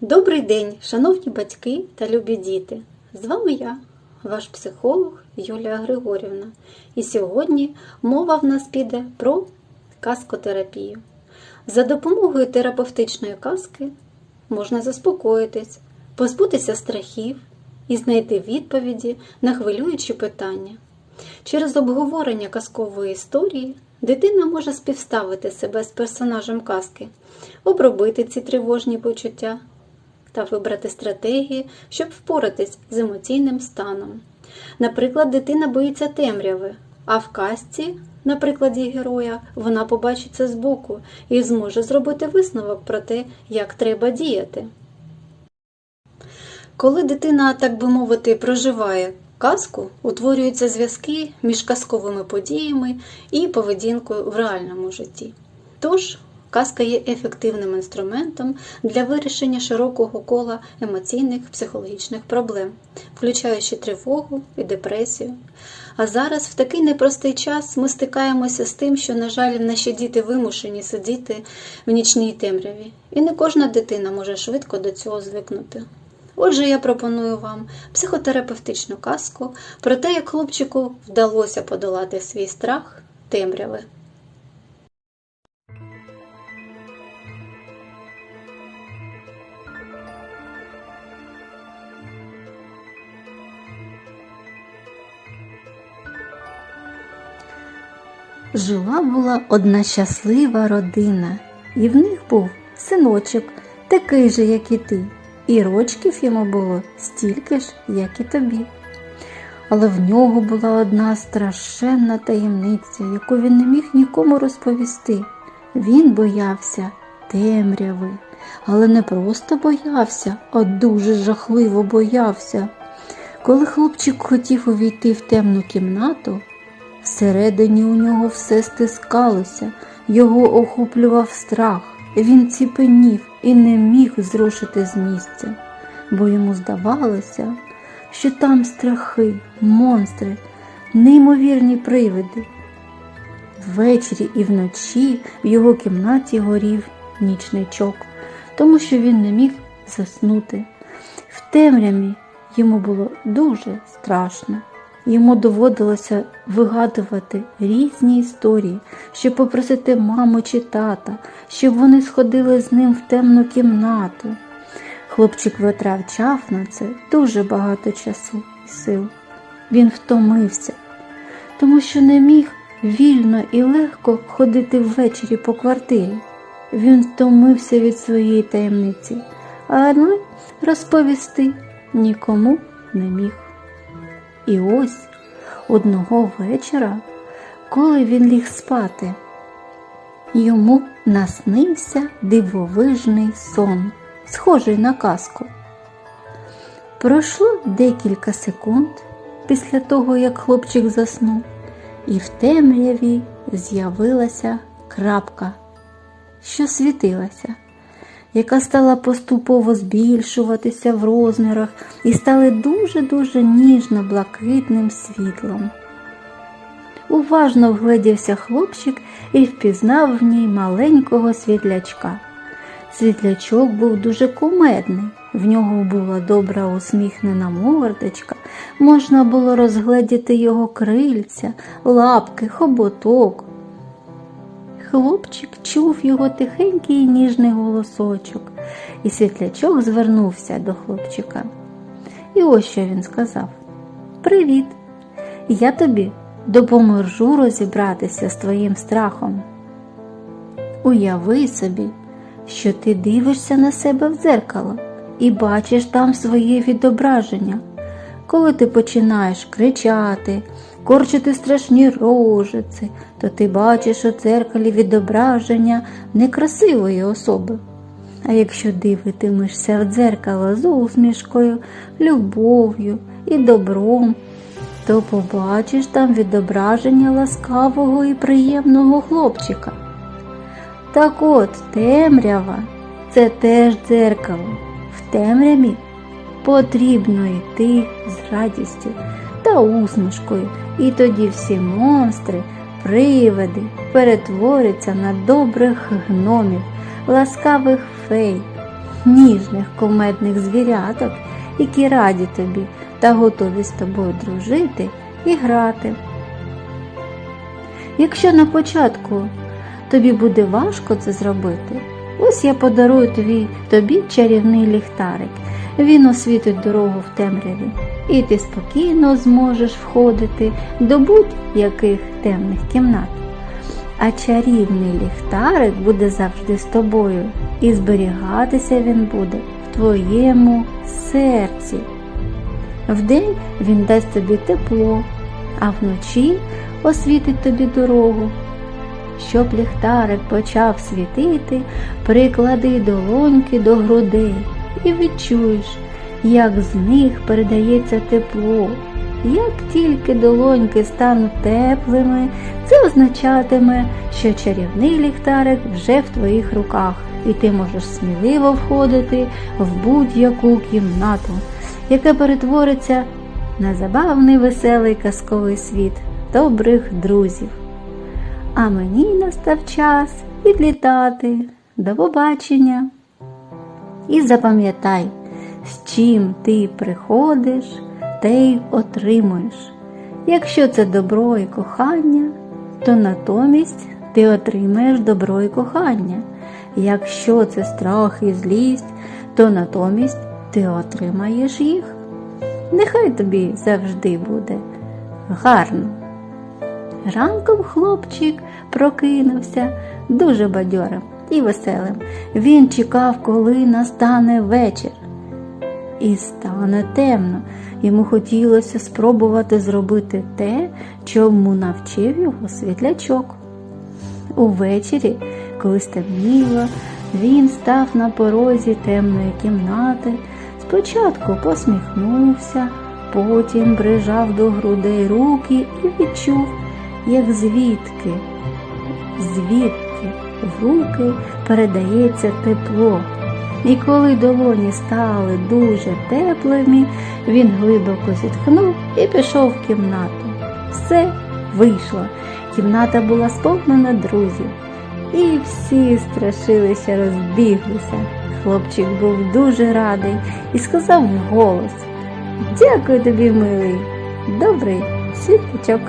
Добрий день, шановні батьки та любі діти! З вами я, ваш психолог Юлія Григорівна. І сьогодні мова в нас піде про казкотерапію. За допомогою терапевтичної казки можна заспокоїтись, позбутися страхів і знайти відповіді на хвилюючі питання. Через обговорення казкової історії дитина може співставити себе з персонажем казки, обробити ці тривожні почуття та вибрати стратегії, щоб впоратись з емоційним станом. Наприклад, дитина боїться темряви, а в казці, на прикладі героя, вона побачить це збоку і зможе зробити висновок про те, як треба діяти. Коли дитина, так би мовити, проживає казку, утворюються зв'язки між казковими подіями і поведінкою в реальному житті. Тож, казка є ефективним інструментом для вирішення широкого кола емоційних психологічних проблем, включаючи тривогу і депресію. А зараз, в такий непростий час, ми стикаємося з тим, що, на жаль, наші діти вимушені сидіти в нічній темряві, і не кожна дитина може швидко до цього звикнути. Отже, я пропоную вам психотерапевтичну казку про те, як хлопчику вдалося подолати свій страх темряви. Жила була одна щаслива родина, і в них був синочок, такий же, як і ти, і рочків йому було стільки ж, як і тобі. Але в нього була одна страшенна таємниця, яку він не міг нікому розповісти. Він боявся темряви, але не просто боявся, а дуже жахливо боявся. Коли хлопчик хотів увійти в темну кімнату, всередині у нього все стискалося, його охоплював страх. Він ціпенів і не міг зрушити з місця, бо йому здавалося, що там страхи, монстри, неймовірні привиди. Ввечері і вночі в його кімнаті горів нічничок, тому що він не міг заснути. В темряві йому було дуже страшно. Йому доводилося вигадувати різні історії, щоб попросити маму чи тата, щоб вони сходили з ним в темну кімнату. Хлопчик витрачав на це дуже багато часу і сил. Він втомився, тому що не міг вільно і легко ходити ввечері по квартирі. Він втомився від своєї таємниці, але розповісти нікому не міг. І ось одного вечора, коли він ліг спати, йому наснився дивовижний сон, схожий на казку. Пройшло декілька секунд після того, як хлопчик заснув, і в темряві з'явилася крапка, що світилася яка стала поступово збільшуватися в розмірах і стала дуже-дуже ніжно-блакитним світлом. Уважно вгледівся хлопчик і впізнав в ній маленького світлячка. Світлячок був дуже кумедний, в нього була добра усміхнена мордочка, можна було розгледіти його крильця, лапки, хоботок. Хлопчик чув його тихенький ніжний голосочок, і світлячок звернувся до хлопчика. І ось що він сказав: Привіт! Я тобі допоможу розібратися з твоїм страхом. Уяви собі, що ти дивишся на себе в дзеркало і бачиш там своє відображення. Коли ти починаєш кричати, корчити страшні рожиці, то ти бачиш у дзеркалі відображення некрасивої особи. А якщо дивитимешся в дзеркало з усмішкою, любов'ю і добром, то побачиш там відображення ласкавого і приємного хлопчика. Так от темрява це теж дзеркало. В темряві потрібно йти з радістю та усмішкою, і тоді всі монстри, привиди перетворяться на добрих гномів, ласкавих фей. ніжних кумедних звіряток, які раді тобі та готові з тобою дружити і грати. Якщо на початку тобі буде важко це зробити, ось я подарую тобі, тобі чарівний ліхтарик. Він освітить дорогу в темряві, і ти спокійно зможеш входити до будь-яких темних кімнат. А чарівний ліхтарик буде завжди з тобою, і зберігатися він буде в твоєму серці. Вдень він дасть тобі тепло, а вночі освітить тобі дорогу. Щоб ліхтарик почав світити, приклади долоньки до грудей і відчуєш, як з них передається тепло. Як тільки долоньки стануть теплими, це означатиме, що чарівний ліхтарик вже в твоїх руках, і ти можеш сміливо входити в будь-яку кімнату, яка перетвориться на забавний веселий казковий світ добрих друзів. А мені настав час відлітати. До побачення. І запам'ятай, з чим ти приходиш, те й отримуєш. Якщо це добро і кохання, то натомість ти отримаєш добро і кохання. Якщо це страх і злість, то натомість ти отримаєш їх. Нехай тобі завжди буде гарно. Ранком хлопчик прокинувся дуже бадьорим і веселим. Він чекав, коли настане вечір. І стане темно. Йому хотілося спробувати зробити те, чому навчив його світлячок. Увечері, коли стемніло, він став на порозі темної кімнати, спочатку посміхнувся, потім прижав до грудей руки і відчув, як звідки, звідти в руки передається тепло. І коли долоні стали дуже теплими, він глибоко зітхнув і пішов в кімнату. Все вийшло. Кімната була сповнена друзів. І всі страшилися, розбіглися. Хлопчик був дуже радий і сказав вголос Дякую тобі, милий, добрий світлячок.